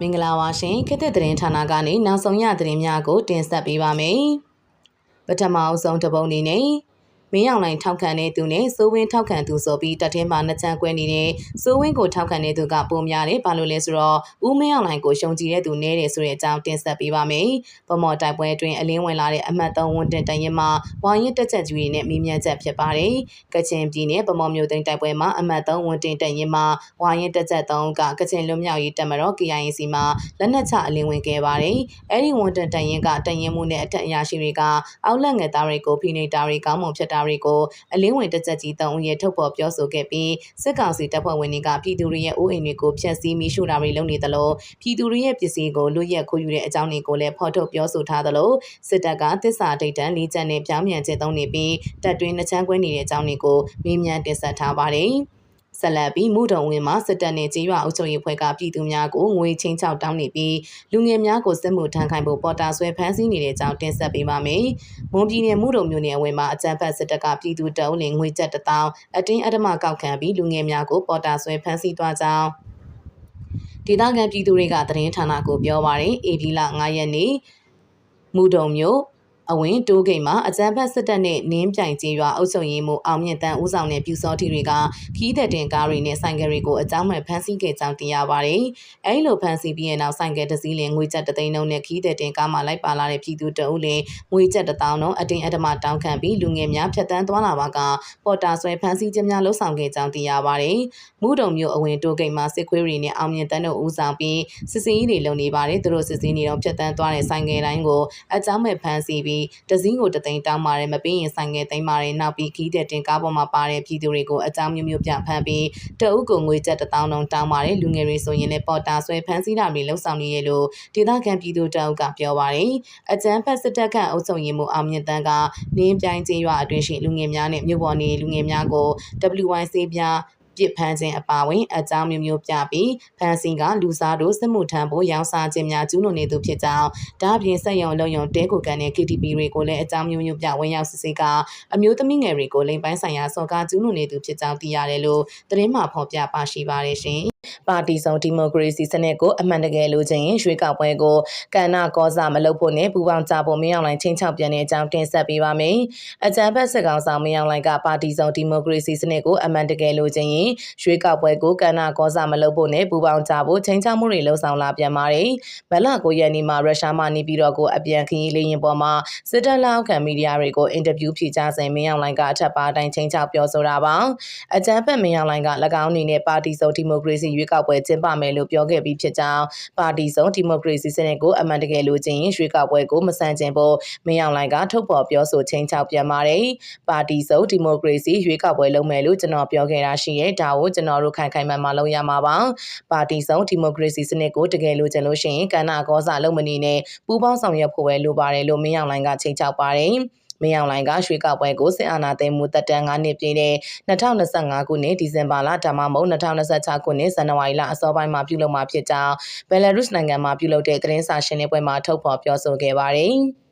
မင်္ဂလာပါရှင်ခေတ်သစ်သတင်းဌာနကနေနောက်ဆုံးရသတင်းများကိုတင်ဆက်ပေးပါမယ်ပထမအဆုံးတစ်ပုံအနေနဲ့ မင်းအောင်လိုင်ထောက်ခံတဲ့သူနဲ့စိုးဝင်းထောက်ခံသူဆိုပြီးတက်ထင်းမှာနှစ်ချမ်းကွဲနေတဲ့စိုးဝင်းကိုထောက်ခံတဲ့သူကပုံများတယ်ဘာလို့လဲဆိုတော့ဦးမင်းအောင်လိုင်ကိုရှုံကြည်တဲ့သူနဲတယ်ဆိုတဲ့အကြောင်းတင်ဆက်ပေးပါမယ်။ဗမော်တိုက်ပွဲအတွင်းအလင်းဝင်လာတဲ့အမှတ်3ဝန်တင်တရင်မှာဝိုင်းရတက်ချက်ကြီးနဲ့မိမြန်းချက်ဖြစ်ပါတယ်။ကချင်ပြည်နယ်ဗမော်မြို့သိမ်းတိုက်ပွဲမှာအမှတ်3ဝန်တင်တရင်မှာဝိုင်းရတက်ချက်3ကကချင်လွတ်မြောက်ရေးတပ်မတော် KIC မှာလက်နက်ချအလင်းဝင်ခဲ့ပါတယ်။အဲဒီဝန်တင်တရင်ကတရင်မှုနဲ့အထက်အရာရှိတွေကအောက်လက်ငယ်သားတွေကိုဖိနေတာတွေကောင်းမွန်ဖြစ်တာတွေကိုအလင်းဝင်တက်ချက်ကြီး3ဦးရဲ့ထုတ်ဖော်ပြောဆိုခဲ့ပြီးစစ်ကောင်စီတပ်ဖွဲ့ဝင်တွေကပြည်သူတွေရဲ့အိုးအိမ်တွေကိုဖျက်ဆီးမိရှုတာတွေလုပ်နေသလိုပြည်သူတွေရဲ့ပစ္စည်းကိုလွတ်ရက်ခိုးယူတဲ့အကြောင်းတွေကိုလည်းဖော်ထုတ်ပြောဆိုထားသလိုစစ်တပ်ကသစ္စာဒိတ်တန်လေးချက်နဲ့ပြောင်းပြန်ကျင့်သုံးနေပြီးတပ်တွင်းနှချမ်းကွဲနေတဲ့အကြောင်းတွေကိုမေးမြန်းတင်ဆက်ထားပါတယ်။ ဆက်လက်ပြီးမူတုံဝင်မှာစစ်တပ်နဲ့ကြေးရွာအုပ်ချုပ်ရေးဖွဲ့ကပြည်သူများကိုငွေချင်းချောက်တောင်းနေပြီးလူငယ်များကိုစစ်မှုထမ်းခိုင်းဖို့ပေါ်တာဆွဲဖမ်းဆီးနေတဲ့အကြောင်းတင်ဆက်ပေးပါမယ်။မွန်ပြည်နယ်မူတုံမြို့နယ်အဝင်မှာအကြမ်းဖက်စစ်တပ်ကပြည်သူတအုပ်လင်ငွေကျပ်တထောင်အတင်းအဓမ္မကောက်ခံပြီးလူငယ်များကိုပေါ်တာဆွဲဖမ်းဆီးသွားကြောင်းဒေသခံပြည်သူတွေကသတင်းဌာနကိုပြောပါရယ်အေဗီလာ9ရက်နေ့မူတုံမြို့ အဝင်တိုးဂိတ်မှာအကြမ်းဖက်စစ်တပ်နဲ့နင်းပြိုင်ကျေးရွာအုပ်ချုပ်ရေးမှူးအောင်မြင့်တန်းဦးဆောင်တဲ့ပြူစောထီတွေကခီးတဲ့တင်ကားတွေနဲ့ဆိုင်ကယ်တွေကိုအကြောင်းမဲ့ဖမ်းဆီးခဲ့ကြောင်းသိရပါတယ်။အဲဒီလိုဖမ်းဆီးပြီးတဲ့နောက်ဆိုင်ကယ်တစ်စီးလင်ငွေကျပ်တသိန်းလုံးနဲ့ခီးတဲ့တင်ကားမှာလိုက်ပါလာတဲ့ပြည်သူတအုပ်လင်ငွေကျပ်တစ်သောင်းလုံးအတင်းအဓမ္မတောင်းခံပြီးလူငယ်များဖြတ်တန်းသွားလာပါကပေါ်တာဆွဲဖမ်းဆီးခြင်းများလှုပ်ဆောင်ခဲ့ကြောင်းသိရပါတယ်။မူးတုံမျိုးအဝင်တိုးဂိတ်မှာစစ်ခွေးတွေနဲ့အောင်မြင့်တန်းတို့ဦးဆောင်ပြီးစစ်စင်ကြီးတွေလုံနေပါတယ်။သူတို့စစ်စင်ကြီးတော့ဖြတ်တန်းသွားတဲ့ဆိုင်ကယ်တိုင်းကိုအကြောင်းမဲ့ဖမ်းဆီးပြီးတစည်းကိုတသိန်းတောင်းပါတယ်မပေးရင်ဆိုင်ငယ်သိမ်းပါတယ်နောက်ပြီးခီးတဲ့တင်ကားပေါ်မှာပါတဲ့ပြည်သူတွေကိုအကြောင်းမျိုးမျိုးပြဖမ်းပြီးတအုပ်ကိုငွေကျပ်တစ်သောင်းလုံးတောင်းပါတယ်လူငယ်တွေဆိုရင်လည်းပေါ်တာဆွဲဖမ်းဆီးတာတွေလှုပ်ဆောင်နေရလို့ဒေသခံပြည်သူတအုပ်ကပြောပါတယ်အကြမ်းဖက်စစ်တပ်ကအုပ်ချုပ်ရေးမှူးအောင်မြင့်တန်းကနင်းပြိုင်ကျေးရွာအတွင်းရှိလူငယ်များနဲ့မြို့ပေါ်နေလူငယ်များကို WYC ပြ ပြစ်ဖမ်းခြင်းအပါအဝင်အကြောင်းမျိုးမျိုးပြပြီးဖမ်းဆီးကလူစားတို့စစ်မှုထမ်းဖို့ရောင်းစားခြင်းများကျူးလွန်နေသူဖြစ်ကြောင်းဒါအပြင်စက်ရုံလုံယုံတဲကိုကန်တဲ့ KTP တွေကိုလည်းအကြောင်းမျိုးမျိုးပြဝင်ရောက်စစ်ဆေးကအမျိုးသမီးငယ်တွေကိုလိမ်ပိုင်းဆိုင်ရာစော်ကားကျူးလွန်နေသူဖြစ်ကြောင်းသိရတယ်လို့သတင်းမှဖော်ပြပါရှိပါတယ်ရှင် ပါတီစုံဒီမိုကရေစီစနစ်ကိုအမှန်တကယ်လိုချင်ရင်ရွေးကောက်ပွဲကိုကဏ္ဍကောစားမလုပ်ဖို့နဲ့ပူပေါင်းကြဖို့မင်းအောင်လှိုင်ချင်းချောက်ပြန်တဲ့အကြောင်းတင်ဆက်ပေးပါမယ်။အကြံဖက်စစ်ကောင်ဆောင်မင်းအောင်လှိုင်ကပါတီစုံဒီမိုကရေစီစနစ်ကိုအမှန်တကယ်လိုချင်ရင်ရွေးကောက်ပွဲကိုကဏ္ဍကောစားမလုပ်ဖို့နဲ့ပူပေါင်းကြဖို့ချင်းချောက်မှုတွေလှုံ့ဆော်လာပြန်ပါတယ်။မလကိုရက်နေ့မှာရုရှားမှနေပြီးတော့ကိုအပြန်ခရီးလေးရင်ပေါ်မှာစစ်တပ်လက်အောက်ခံမီဒီယာတွေကိုအင်တာဗျူးဖြေကြားစဉ်မင်းအောင်လှိုင်ကအထက်ပါတိုင်းချင်းချောက်ပြောဆိုတာပါ။အကြံဖက်မင်းအောင်လှိုင်က၎င်းအနေနဲ့ပါတီစုံဒီမိုကရေစီရွေးကောက်ပွဲကျင်းပမယ်လို့ပြောခဲ့ပြီးဖြစ်ကြောင်းပါတီစုံဒီမိုကရေစီစနစ်ကိုအမှန်တကယ်လိုချင်ရင်ရွေးကောက်ပွဲကိုမဆန့်ကျင်ဖို့မင်းအောင်လှိုင်ကထုတ်ဖော်ပြောဆိုချင်းချောက်ပြန်ပါတယ်။ပါတီစုံဒီမိုကရေစီရွေးကောက်ပွဲလုပ်မယ်လို့ကျွန်တော်ပြောခဲ့တာရှိရဲ့ဒါကိုကျွန်တော်တို့ခိုင်ခိုင်မာမာလုပ်ရမှာပါ။ပါတီစုံဒီမိုကရေစီစနစ်ကိုတကယ်လိုချင်လို့ရှိရင်ကဏ္ဍကောစာလုပ်မနေနဲ့ပူးပေါင်းဆောင်ရွက်ဖို့ပဲလိုပါတယ်လို့မင်းအောင်လှိုင်ကချိန်ချောက်ပါတယ်။ မင်းအောင်လှိုင်ကရွှေကောက်ပွဲကိုစစ်အာဏာသိမ်းမှုတက်တန်း9နှစ်ပြည့်တဲ့2025ခုနှစ်ဒီဇင်ဘာလဒါမှမဟုတ်2026ခုနှစ်ဇန်နဝါရီလအစောပိုင်းမှာပြုလုပ်မှာဖြစ်ကြောင်းဘယ်လာရုစ်နိုင်ငံမှာပြုလုပ်တဲ့သတင်းစာရှင်းလင်းပွဲမှာထုတ်ဖော်ပြောဆိုခဲ့ပါတယ်။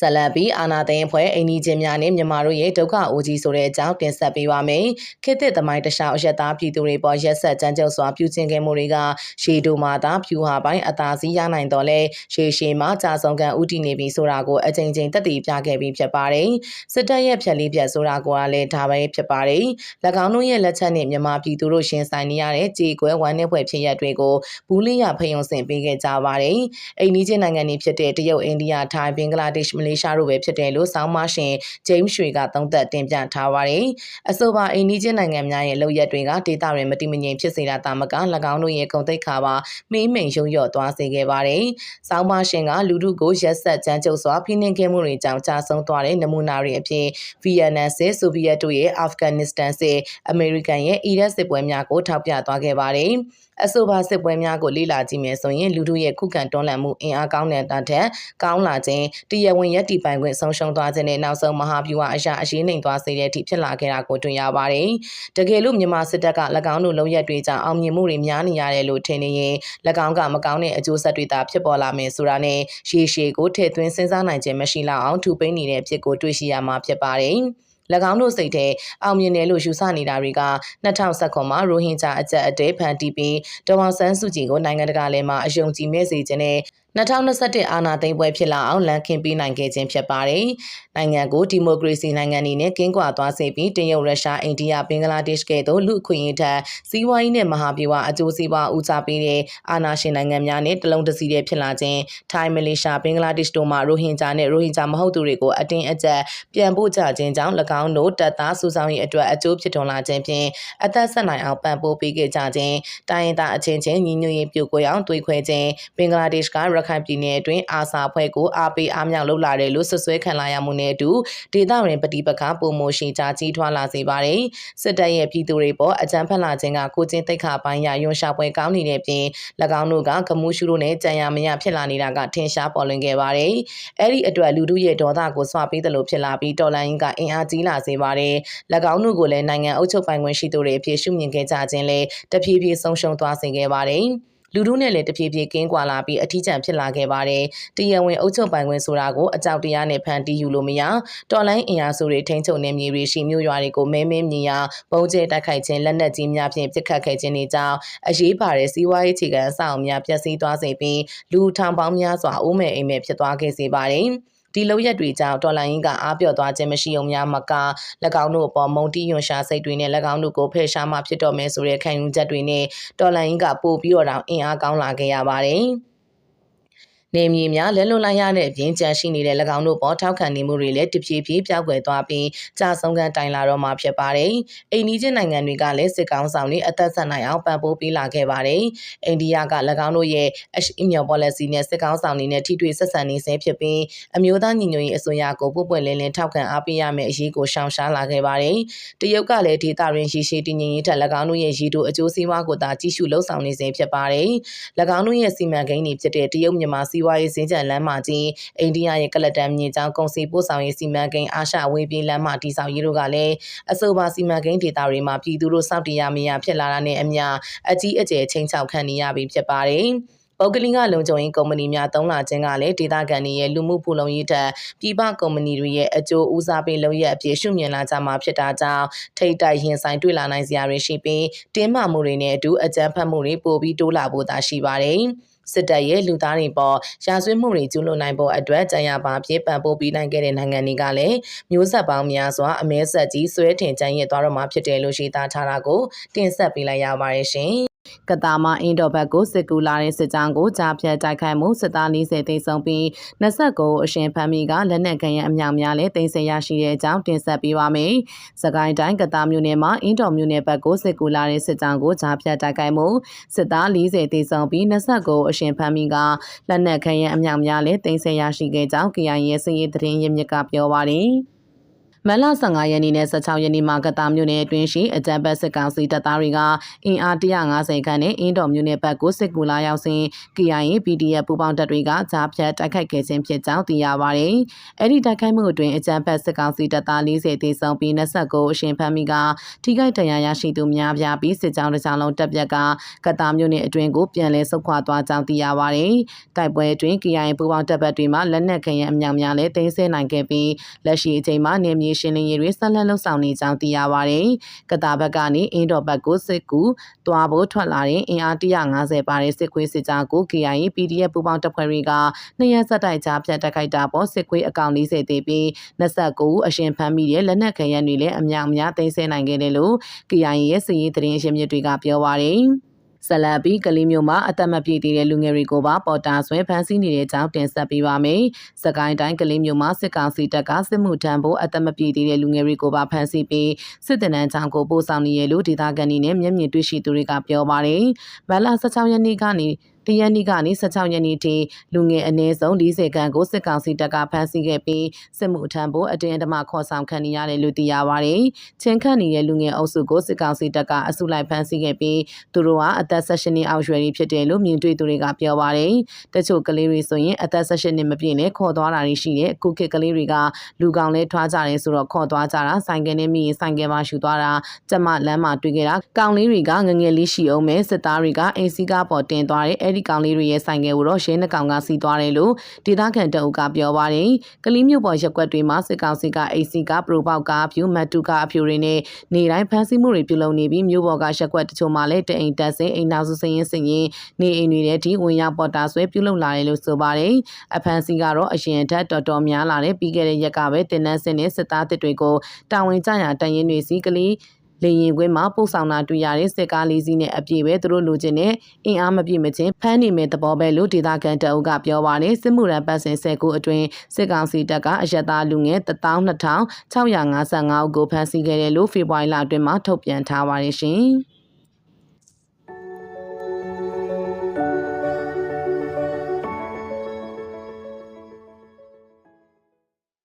ဇလန်ပီအာနာသိန်းအဖွဲ့အိန္ဒိချင်းများနဲ့မြန်မာတို့ရဲ့ဒုက္ခအိုကြီးဆိုတဲ့အကြောင်းတင်ဆက်ပေးပါမယ်။ခေတ်သစ်သမိုင်းတခြားအရက်သားပြည်သူတွေပေါ်ရက်ဆက်ကြမ်းကြုတ်စွာပြုကျင့်ခဲ့မှုတွေကရှေးတို့မှာသာဖြူဟာပိုင်းအသာစီးရနိုင်တော့လဲရှေးရှေးမှာကြာဆုံးကံဥတီနေပြီဆိုတာကိုအချိန်ချင်းတက်တည်ပြခဲ့ပြီးဖြစ်ပါတယ်။စစ်တပ်ရဲ့ဖြက်လေးဖြက်ဆိုတာကလည်းဒါပဲဖြစ်ပါတယ်။၎င်းတို့ရဲ့လက်ချက်နဲ့မြန်မာပြည်သူတို့ရှင်ဆိုင်နေရတဲ့ကြေကွဲဝမ်းနည်းဖွယ်ဖြစ်ရပ်တွေကိုဘူးလေးရဖယုံစင်ပေးခဲ့ကြပါတယ်။အိန္ဒိချင်းနိုင်ငံတွေဖြစ်တဲ့တရုတ်အိန္ဒိယထိုင်းဘင်္ဂလားဒေ့ရှ်မလေးရှားတို့ပဲဖြစ်တယ်လို့ဆောင်းမရှင်ဂျိမ်းရွှေကသုံးသပ်တင်ပြထားပါတယ်။အဆိုပါအိန္ဒိချင်းနိုင်ငံများရဲ့လုပ်ရက်တွေကဒေသတွင်မတိမငြိမ်ဖြစ်စေတာတာမက၎င်းတို့ရဲ့ဂုံတိတ်ခါပါမင်းမိန်ရုံရော့သွားစေခဲ့ပါတယ်။ဆောင်းမရှင်ကလူထုကိုရက်ဆက်ကြမ်းကြုတ်စွာဖိနှိပ်ခဲ့မှုတွေကြောင့်ကြာဆုံးသွားတဲ့နမူနာတွေအဖြစ်ဗီယက်နမ်စစ်ဆိုဗီယက်တို့ရဲ့အာဖဂန်နစ္စတန်စစ်အမေရိကန်ရဲ့အီရတ်စစ်ပွဲများကိုထောက်ပြသွားခဲ့ပါတယ်။အဆိုပါစစ်ပွဲများကိုလေ့လာကြည့်မယ်ဆိုရင်လူထုရဲ့ခုခံတွန်းလှန်မှုအင်အားကောင်းတဲ့တထက်ကောင်းလာခြင်းတရဝင်းရက်တီပိုင်ခွင့်ဆုံးရှုံးသွားခြင်းနဲ့နောက်ဆုံးမဟာဗျူဟာအရာအရေးနှိမ်သွားစေတဲ့အထိဖြစ်လာခဲ့တာကိုတွေ့ရပါတယ်။တကယ်လို့မြန်မာစစ်တပ်က၎င်းတို့လုံရက်တွေကြောင့်အောင်မြင်မှုတွေများနေရတယ်လို့ထင်နေရင်၎င်းကမကောင်းတဲ့အကျိုးဆက်တွေသာဖြစ်ပေါ်လာမယ်ဆိုတာနဲ့ရှေးရှေးကိုထည့်သွင်းစဉ်းစားနိုင်ခြင်းမရှိလောက်အောင်ထူပိန်းနေတဲ့အဖြစ်ကိုတွေ့ရှိရမှာဖြစ်ပါတယ်။၎င်းတို့စိတ်ထဲအောင်မြင်တယ်လို့ယူဆနေတာတွေက2019မှာရိုဟင်ဂျာအကြက်အတဲဖန်တီးပြီးဒေါ်အောင်ဆန်းစုကြည်ကိုနိုင်ငံတကာလည်းမှာအယုံကြည်မဲ့စေခြင်းနဲ့ 2021အာဏာသိမ်းပွဲဖြစ်လာအောင်လမ်းခင်းပေးနိုင်ခဲ့ခြင်းဖြစ်ပါတယ်။နိုင်ငံကိုဒီမိုကရေစီနိုင်ငံအနေနဲ့ကင်းကွာသွားစေပြီးတရုတ်ရုရှားအိန္ဒိယဘင်္ဂလားဒေ့ရှ်ကဲ့သို့လူအခွင့်အရေးထက်စီးပွားရေးနဲ့မဟာဗျူဟာအကျိုးစီးပွားဦးစားပေးတဲ့အာဏာရှင်နိုင်ငံများနဲ့တလုံးတစည်းတည်းဖြစ်လာခြင်းထိုင်းမလေးရှားဘင်္ဂလားဒေ့ရှ်တို့မှရိုဟင်ဂျာနဲ့ရိုဟင်ဂျာမဟုတ်သူတွေကိုအတင်းအကျပ်ပြန်ပို့ကြခြင်းကြောင့်၎င်းတို့တပ်သားစုဆောင်ရေးအတွက်အကျိုးဖြစ်ထွန်းလာခြင်းဖြင့်အသက်ဆက်နိုင်အောင်ပံ့ပိုးပေးခဲ့ကြခြင်းတိုင်းရင်းသားအချင်းချင်းညီညွတ်ရေးပြုကိုအောင်တွေးခွဲခြင်းဘင်္ဂလားဒေ့ရှ်ကရခိုင်ပြည်နယ်အတွင်းအာဆာဖွဲ့ကိုအားပေးအားမြောက်လုပ်လာတယ်လို့ဆွဆွဲခံလာရမှုနဲ့အတူဒေသဝင်ပဋိပက္ခပုံမိုရှိကြကြီးထွားလာစေပါတယ်စစ်တပ်ရဲ့ပြည်သူတွေပေါ်အကြမ်းဖက်လာခြင်းကကိုချင်းတိတ်ခါပိုင်းရယွန်ရှာပွဲကောင်းနေတဲ့ပြင်၎င်းတို့ကကမှုရှုတို့နဲ့ကြံရမရဖြစ်လာနေတာကထင်ရှားပေါ်လွင်ခဲ့ပါတယ်အဲ့ဒီအတွက်လူတို့ရဲ့ဒေါသကိုဆွပေးတယ်လို့ဖြစ်လာပြီးတော်လိုင်းကအင်အားကြီးလာစေပါတယ်၎င်းတို့ကိုလည်းနိုင်ငံအုပ်ချုပ်ပိုင်ခွင့်ရှိသူတွေအဖြစ်ရှုမြင်ခဲ့ကြခြင်းလဲတဖြည်းဖြည်းဆုံးရှုံးသွားစေခဲ့ပါတယ် လူထုနဲ့လည်းတဖြည်းဖြည်းကင်းကွာလာပြီးအထီးကျန်ဖြစ်လာခဲ့ပါတယ်။တရားဝင်အုပ်ချုပ်ပိုင်ခွင့်ဆိုတာကိုအကြောက်တရားနဲ့ဖန်တီးယူလို့မရတော်လိုင်းအင်အားစုတွေထိန်းချုပ်နေမြေတွေရှိမြို့ရွာတွေကိုမဲမဲမြင်ရပုံကျဲတိုက်ခိုက်ခြင်းလက်နက်ကြီးများဖြင့်ပစ်ခတ်ခဲ့ခြင်းတွေကြောင့်အရေးပါတဲ့စီးပွားရေးခြေခံအဆောက်အအုံများပျက်စီးသွားစေပြီးလူထောင်ပေါင်းများစွာအိုးမဲ့အိမ်မဲ့ဖြစ်သွားခဲ့စေပါတယ်။ ဒီလောက်ရက်တွေကြောင့်တော်လိုင်းကအားပြော့သွားခြင်းမရှိုံများမက၎င်းတို့အပေါ်မုံတီးယွန်ရှာစိတ်တွေနဲ့၎င်းတို့ကိုဖယ်ရှားမှဖြစ်တော်မယ်ဆိုတဲ့ခံယူချက်တွေနဲ့တော်လိုင်းကပို့ပြီးတော့တောင်အင်အားကောင်းလာခဲ့ရပါတယ်။ နေမြေများလဲလွန်လိုက်ရတဲ့အပြင်ကြန့်ရှိနေတဲ့၎င်းတို့ပေါ်ထောက်ခံနေမှုတွေလည်းတဖြည်းဖြည်းပြောက်ကွယ်သွားပြီးကြာဆုံးကန်တိုင်လာတော့မှာဖြစ်ပါတယ်။အိန္ဒိယနိုင်ငံတွေကလည်းစစ်ကောင်ဆောင်တွေအသက်ဆက်နိုင်အောင်ပံ့ပိုးပေးလာခဲ့ပါတယ်။အိန္ဒိယက၎င်းတို့ရဲ့အရှိမြော် policy နဲ့စစ်ကောင်ဆောင်တွေနဲ့ထိတွေ့ဆက်ဆံနေဆဲဖြစ်ပြီးအမျိုးသားညီညွတ်ရေးအစိုးရကိုပုတ်ပွက်လင်းလင်းထောက်ခံအားပေးရမယ့်အရေးကိုရှောင်ရှားလာခဲ့ပါတယ်။တရုတ်ကလည်းဒေသတွင်းရရှိရှိတည်ငြိမ်ရေးထက်၎င်းတို့ရဲ့ရည်တို့အကျိုးစီးပွားကိုသာကြီးစုလှုပ်ဆောင်နေစေဖြစ်ပါတယ်။၎င်းတို့ရဲ့စီမံကိန်းတွေဖြစ်တဲ့တရုတ်မြန်မာစီးပွားရေးစင်ကြံလမ်းမကြီးအိန္ဒိယရဲ့ကလတန်မြင့်ကျောင်းကုန်စည်ပို့ဆောင်ရေးစီမံကိန်းအာရှဝေးပြေးလမ်းမတည်ဆောက်ရေးတို့ကလည်းအဆိုပါစီမံကိန်းဒေသတွေမှာပြည်သူတို့စောင့်တရမရဖြစ်လာတာနဲ့အမျှအကြီးအကျယ်ချိန်ချောက်ခံနေရပြီဖြစ်ပါတယ်။ပုဂ္ဂလိကလုံခြုံရေးကုမ္ပဏီများသုံးလာခြင်းကလည်းဒေသခံတွေရဲ့လူမှုဖူလုံရေးတက်ပြည်ပကုမ္ပဏီတွေရဲ့အကျိုးဦးစားပေးလုပ်ရက်အဖြစ်ရှုမြင်လာကြမှာဖြစ်တာကြောင့်ထိတ်တိုက်ရင်ဆိုင်တွေ့လာနိုင်စရာတွေရှိပြီးတင်းမာမှုတွေနဲ့အတူအကြမ်းဖက်မှုတွေပိုပြီးတိုးလာဖို့သာရှိပါတယ်။ စစ်တပ်ရဲ့လူသားတွေပေါ်ရာဇဝတ်မှုတွေကျူးလွန်နိုင်ဖို့အတွက်ကြံရပါပြေပံ့ပိုးပေးနိုင်ခဲ့တဲ့နိုင်ငံတွေကလည်းမျိုးဆက်ပေါင်းများစွာအမဲဆက်ကြီးဆွဲထင်ကြံရသွားတော့မှာဖြစ်တယ်လို့ရှိသားထားတာကိုတင်ဆက်ပေးလိုက်ရပါတယ်ရှင် ကတာမအင်းတော်ဘက်ကိုစစ်ကူလာတဲ့စစ်ကြောင်းကိုကြားဖြတ်တိုက်ခိုက်မှုစစ်သား40သိမ်းဆုံးပြီး29အရှင်ဖမ်းမိကလက်နက်ကန်ရအမြောက်များလည်းသိမ်းဆည်းရရှိတဲ့အကြောင်းတင်ဆက်ပေးပါမယ်။စကိုင်းတိုင်းကတာမြို့နယ်မှာအင်းတော်မြို့နယ်ဘက်ကိုစစ်ကူလာတဲ့စစ်ကြောင်းကိုကြားဖြတ်တိုက်ခိုက်မှုစစ်သား40သိမ်းဆုံးပြီး29အရှင်ဖမ်းမိကလက်နက်ကန်ရအမြောက်များလည်းသိမ်းဆည်းရရှိခဲ့ကြောင်း KIA ရဲ့စည်ရေးသတင်းရင်းမြစ်ကပြောပါရယ်။ မလ15ရက်နေ့နဲ့16ရက်နေ့မှာကတာမြို့နယ်အတွင်းရှိအကြံပတ်စစ်ကောင်စီတပ်သားတွေကအင်အား150ခန့်နဲ့အင်းတော်မြို့နယ်ဘက်ကိုစစ်ကူလာရောက်စဉ် KIA PDF ပူးပေါင်းတပ်တွေကဂျားဖြတ်တိုက်ခိုက်ခဲ့ခြင်းဖြစ်ကြောင်းသိရပါတယ်။အဲ့ဒီတိုက်ခိုက်မှုအတွင်းအကြံပတ်စစ်ကောင်စီတပ်သား40သေဆုံးပြီး29အရှင်ဖမ်းမိကထိခိုက်ဒဏ်ရာရရှိသူများပြားပြီးစစ်ကြောင်းတစ်ကြောင်းလုံးတပ်ပြက်ကကတာမြို့နယ်အတွင်းကိုပြန်လည်ဆုတ်ခွာသွားကြောင်းသိရပါတယ်။တိုက်ပွဲအတွင်း KIA ပူးပေါင်းတပ်ပတ်တွေမှလက်နက်ခဲယံအမြောက်များလည်းတင်းဆဲနိုင်ခဲ့ပြီးလက်ရှိအချိန်မှာနေမြေရေးရှင်းလင်းရေးတွေဆက်လက်လှုပ်ဆောင်နေကြောင်းသိရပါတယ်။ကတာဘက်ကနေအင်းတော်ဘက်ကိုစစ်ကူသွားဖို့ထွက်လာတဲ့အင်အား150ပါတဲ့စစ်ခွေးစစ်ကြောကို KIA PDF ပူးပေါင်းတပ်ဖွဲ့တွေကနှစ်ရက်ဆက်တိုက်ကြားဖြတ်တိုက်ခိုက်တာပေါ်စစ်ခွေးအကောင့်40သေးပြီး29ဦးအရှင်ဖမ်းမိတဲ့လက်နက်ခဲယမ်းတွေလည်းအများအများသိမ်းဆည်းနိုင်ခဲ့တယ်လို့ KIA ရဲ့စစ်ရေးသတင်းအရင်းမြစ်တွေကပြောပါတယ်။ ဇလန်ပီကလေးမျိုးမှာအသက်မပြည့်သေးတဲ့လူငယ်တွေကိုပါပေါ်တာဆွဲဖမ်းဆီးနေတဲ့အကြောင်းတင်ဆက်ပေးပါမယ်။စကိုင်းတိုင်းကလေးမျိုးမှာစစ်ကောင်စီတပ်ကစစ်မှုထမ်းဖို့အသက်မပြည့်သေးတဲ့လူငယ်တွေကိုပါဖမ်းဆီးပြီးစစ်တပ်နန်းချောင်းကိုပို့ဆောင်နေရလို့ဒေသခံတွေနဲ့မျက်မြင်တွေ့ရှိသူတွေကပြောပါတယ်။မလ16ရက်နေ့ကနေ တရက်နေ့ကနေ16ရက်နေ့ထိလူငယ်အနည်းဆုံး40ခန့်ကိုစစ်ကောင်စီတပ်ကဖမ်းဆီးခဲ့ပြီးစစ်မှုထမ်းဖို့အတင်းအဓမ္မခေါ်ဆောင်ခံနေရတယ်လို့သိရပါတယ်။ချင်းခန့်နေတဲ့လူငယ်အုပ်စုကိုစစ်ကောင်စီတပ်ကအစုလိုက်ဖမ်းဆီးခဲ့ပြီးသူတို့ကအသက်16နှစ်အောက်ရွယ်တွေဖြစ်တယ်လို့မြင်တွေ့သူတွေကပြောပါတယ်။တချို့ကလေးတွေဆိုရင်အသက်16နှစ်မပြည့်နဲ့ခေါ်သွားတာတွေရှိတဲ့အခုခေတ်ကလေးတွေကလူကောင်လဲထွားကြတယ်ဆိုတော့ခေါ်သွားကြတာဆိုင်ကယ်နဲ့မိရင်ဆိုင်ကယ်မှာရှူသွားတာကျမလမ်းမှာတွေ့ခဲ့တာကောင်လေးတွေကငငယ်လေးရှိအောင်မဲ့စစ်သားတွေကအိမ်စီးကားပေါ်တင်သွားတဲ့အဲ့ဒီကောင်လေးတွေရဲ့ဆိုင်ငယ်ကိုတော့ရှင်းနှကောင်ကစီးသွားတယ်လို့ဒေသခံတအုပ်ကပြောပါတယ်ကလေးမျိုးပေါ်ရက်ကွက်တွေမှာစစ်ကောင်စီကအိစီကပရိုပေါက်ကအဖြူမတ်တူကအဖြူတွေနဲ့နေတိုင်းဖမ်းဆီးမှုတွေပြုလုပ်နေပြီးမျိုးပေါ်ကရက်ကွက်တချို့မှာလည်းတအိမ်တက်စင်အိမ်နောက်စုစရင်စရင်နေအိမ်တွေထဲထိဝင်ရောက်ပေါ်တာဆွဲပြုလုပ်လာတယ်လို့ဆိုပါတယ်အဖမ်းဆီးကတော့အရင်ထက်တော်တော်များလာတဲ့ပြီးခဲ့တဲ့ရက်ကပဲတင်နန်းစင်နဲ့စစ်သားတစ်တွေကိုတာဝန်ကျရာတန်ရင်တွေစီကလေး လေရင်ကွင်းမှာပို့ဆောင်တာတွေ့ရတဲ့စစ်ကားလေးစီးနဲ့အပြည့်ပဲသူတို့လိုချင်တဲ့အင်အားမပြည့်မချင်းဖမ်းနေမဲ့သဘောပဲလို့ဒေသခံတအုပ်ကပြောပါတယ်စစ်မှုရန်ပတ်စဉ်၁၀ခုအတွင်းစစ်ကောင်စီတပ်ကအရက်သားလူငယ်12655ဦးကိုဖမ်းဆီးခဲ့တယ်လို့ဖေဖော်ဝါရီလအတွင်းမှာထုတ်ပြန်ထားပါတယ်ရှင်။